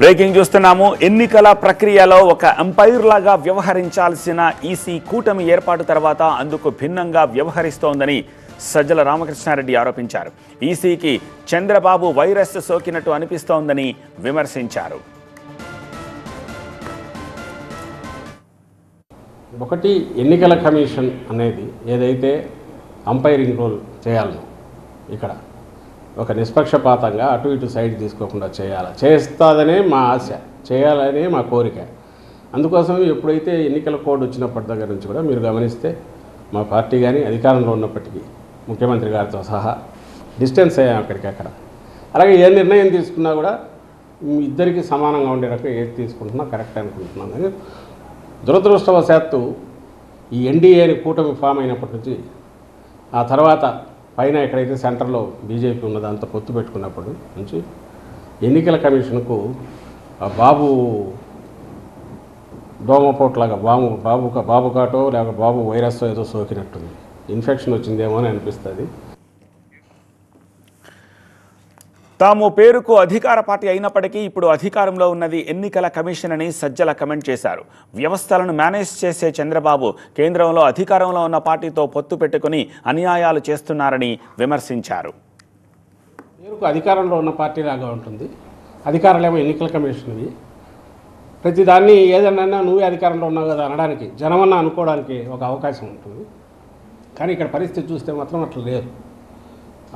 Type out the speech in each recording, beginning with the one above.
breaking చూస్తున్నాము. ఎన్నికల ప్రక్రియలో ఒక ఎంపైర్ లాగా వ్యవహరించాల్సిన ఈసీ కూటమి ఏర్పాటు తర్వాత అందుకు భిన్నంగా వ్యవహరిస్తోందని సజ్జల రామకృష్ణారెడ్డి ఆరోపించారు. ఈసీకి చంద్రబాబు వైరస్ సోకినట్టు అనిపిస్తోందని విమర్శించారు. ఒకటి ఎన్నికల కమిషన్ అనేది ఏదైతే అంపైరింగ్ రోల్ చేయాలనో ఇక్కడ ఒక నిష్పక్షపాతంగా అటు ఇటు సైడ్ తీసుకోకుండా చేయాలి? చేస్తుందనే మా ఆశ చేయాలనే మా కోరిక. అందుకోసం ఎప్పుడైతే ఎన్నికల కోడ్ వచ్చినప్పటి దగ్గర నుంచి కూడా మీరు గమనిస్తే మా పార్టీ కానీ అధికారంలో ఉన్నప్పటికీ ముఖ్యమంత్రి గారితో సహా డిస్టెన్స్ అయ్యాం అక్కడికక్కడ అలాగే ఏ నిర్ణయం తీసుకున్నా కూడా ఇద్దరికి సమానంగా ఉండే రకం ఏది తీసుకుంటున్నా కరెక్ట్ అనుకుంటున్నాను కానీ దురదృష్టవశాత్తు ఈ ఎన్డీఏని కూటమి ఫామ్ అయినప్పటి నుంచి ఆ తర్వాత పైన ఎక్కడైతే సెంటర్లో బీజేపీ ఉన్నదో అంత పొత్తు పెట్టుకున్నప్పటి నుంచి ఎన్నికల కమిషన్కు ఆ బాబు దోమపోట్లాగా బాబు బాబు బాబు కాటో లేక బాబు వైరస్ ఏదో సోకినట్టుంది. ఇన్ఫెక్షన్ వచ్చిందేమో అని అనిపిస్తుంది. తాము పేరుకు అధికార పార్టీ అయినప్పటికీ ఇప్పుడు అధికారంలో ఉన్నది ఎన్నికల కమిషన్ అని సజ్జల కమెంట్ చేశారు. వ్యవస్థలను మేనేజ్ చేసే చంద్రబాబు కేంద్రంలో అధికారంలో ఉన్న పార్టీతో పొత్తు పెట్టుకుని అన్యాయాలు చేస్తున్నారని విమర్శించారు. పేరుకు అధికారంలో ఉన్న పార్టీ లాగా ఉంటుంది. అధికారాలేమో ఎన్నికల కమిషన్వి. ప్రతిదాన్ని ఏదన్నా నువ్వే అధికారంలో ఉన్నావు కదా అనడానికి జనమన్నా అనుకోవడానికి ఒక అవకాశం ఉంటుంది. కానీ ఇక్కడ పరిస్థితి చూస్తే మాత్రం అట్లా లేదు.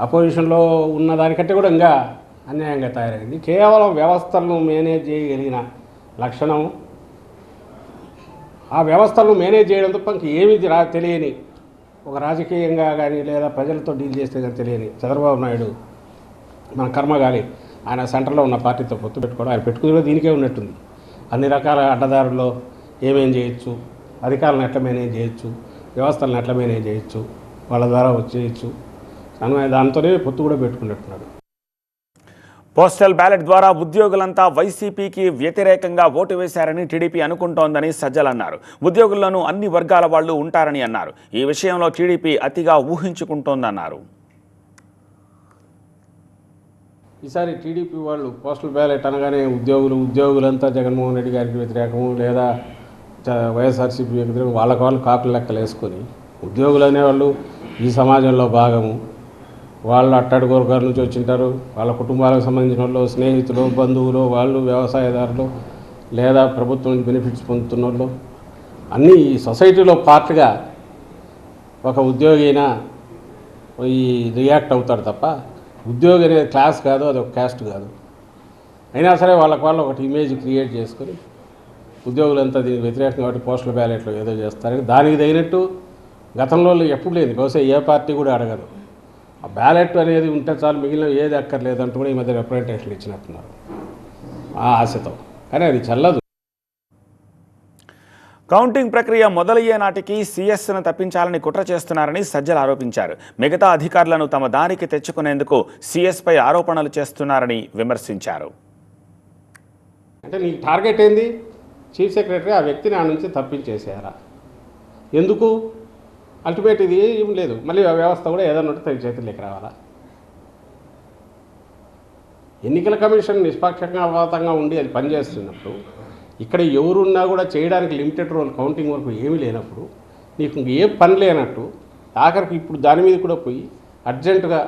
అపోజిషన్లో ఉన్న దానికంటే కూడా ఇంకా అన్యాయంగా తయారైంది. కేవలం వ్యవస్థలను మేనేజ్ చేయగలిగిన లక్షణం ఆ వ్యవస్థలను మేనేజ్ చేయడం తప్ప ఇంక ఏమీ రా తెలియని ఒక రాజకీయంగా కానీ లేదా ప్రజలతో డీల్ చేస్తే కానీ తెలియని చంద్రబాబు నాయుడు మన కర్మగాలి ఆయన సెంటర్లో ఉన్న పార్టీతో పొత్తు పెట్టుకోవడం ఆయన పెట్టుకుని దీనికే ఉన్నట్టుంది. అన్ని రకాల అడ్డదారుల్లో ఏమేం చేయొచ్చు అధికారులను ఎట్లా మేనేజ్ చేయొచ్చు వ్యవస్థలను ఎట్లా మేనేజ్ చేయొచ్చు వాళ్ళ ద్వారా వచ్చేయచ్చు అని దాంతోనే పొత్తు కూడా పెట్టుకున్నట్టున్నాడు. పోస్టల్ బ్యాలెట్ ద్వారా ఉద్యోగులంతా వైసీపీకి వ్యతిరేకంగా ఓటు వేశారని టీడీపీ అనుకుంటోందని సజ్జల్ అన్నారు. ఉద్యోగుల్లోనూ అన్ని వర్గాల వాళ్ళు ఉంటారని అన్నారు. ఈ విషయంలో టీడీపీ అతిగా ఊహించుకుంటోందన్నారు. ఈసారి టీడీపీ వాళ్ళు పోస్టల్ బ్యాలెట్ అనగానే ఉద్యోగులు ఉద్యోగులంతా జగన్మోహన్ రెడ్డి గారికి వ్యతిరేకము లేదా వైఎస్ఆర్సీపీ వ్యతిరేకం వాళ్ళకి వాళ్ళు కాకులు లెక్కలు వేసుకొని ఉద్యోగులు అనేవాళ్ళు ఈ సమాజంలో భాగము. వాళ్ళు అట్టడుగు వర్గాల నుంచి వచ్చింటారు. వాళ్ళ కుటుంబాలకు సంబంధించిన వాళ్ళు స్నేహితులు బంధువులు వాళ్ళు వ్యవసాయదారులు లేదా ప్రభుత్వం నుంచి బెనిఫిట్స్ పొందుతున్న వాళ్ళు అన్నీ ఈ సొసైటీలో పార్ట్గా ఒక ఉద్యోగి అయినా ఈ రియాక్ట్ అవుతాడు తప్ప ఉద్యోగి అనేది క్లాస్ కాదు అది ఒక క్యాస్ట్ కాదు. అయినా సరే వాళ్ళకి వాళ్ళు ఒకటి ఇమేజ్ క్రియేట్ చేసుకొని ఉద్యోగులంతా దీనికి వ్యతిరేకంగా కాబట్టి పోస్టల్ బ్యాలెట్లో ఏదో చేస్తారు దానికి తగినట్టు గతంలో ఎప్పుడు లేదు. బహుశా ఏ పార్టీ కూడా అడగదు. ఆ బ్యాలెట్ అనేది ఉంటే చాలు మిగిలిన ఏది అక్కర్లేదు అంటూ కూడా ఈ మధ్య రిప్రజెంటేషన్లు ఇచ్చినట్టున్నారు. ఆ ఆశతో. కానీ అది చల్లదు. కౌంటింగ్ ప్రక్రియ మొదలయ్యే నాటికి సీఎస్ను తప్పించాలని కుట్ర చేస్తున్నారని సజ్జలు ఆరోపించారు. మిగతా అధికారులను తమ దారికి తెచ్చుకునేందుకు సీఎస్పై ఆరోపణలు చేస్తున్నారని విమర్శించారు. అంటే నీకు టార్గెట్ ఏంది? చీఫ్ సెక్రటరీ ఆ వ్యక్తిని ఆ నుంచి తప్పించేసేయాలా ఎందుకు? అల్టిమేట్ ఇది ఏం లేదు. మళ్ళీ ఆ వ్యవస్థ కూడా ఏదన్నా ఉంటే తన చేతుల్లోకి రావాలా? ఎన్నికల కమిషన్ నిష్పక్షపాతంగా ఉండి అది పనిచేస్తున్నప్పుడు ఇక్కడ ఎవరున్నా కూడా చేయడానికి లిమిటెడ్ రోల్ కౌంటింగ్ వరకు ఏమీ లేనప్పుడు నీకు ఏ పని లేనట్టు ఆఖరికి ఇప్పుడు దాని మీద కూడా పోయి అర్జెంటుగా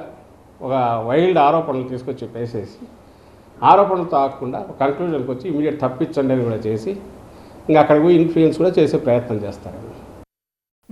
ఒక వైల్డ్ ఆరోపణలు తీసుకొచ్చి పేసేసి ఆరోపణలతో ఆకుండా ఒక కంక్లూజన్కి వచ్చి ఇమీడియట్ తప్పించండి అని కూడా చేసి ఇంకా అక్కడ పోయి ఇన్ఫ్లుయెన్స్ కూడా చేసే ప్రయత్నం చేస్తారు.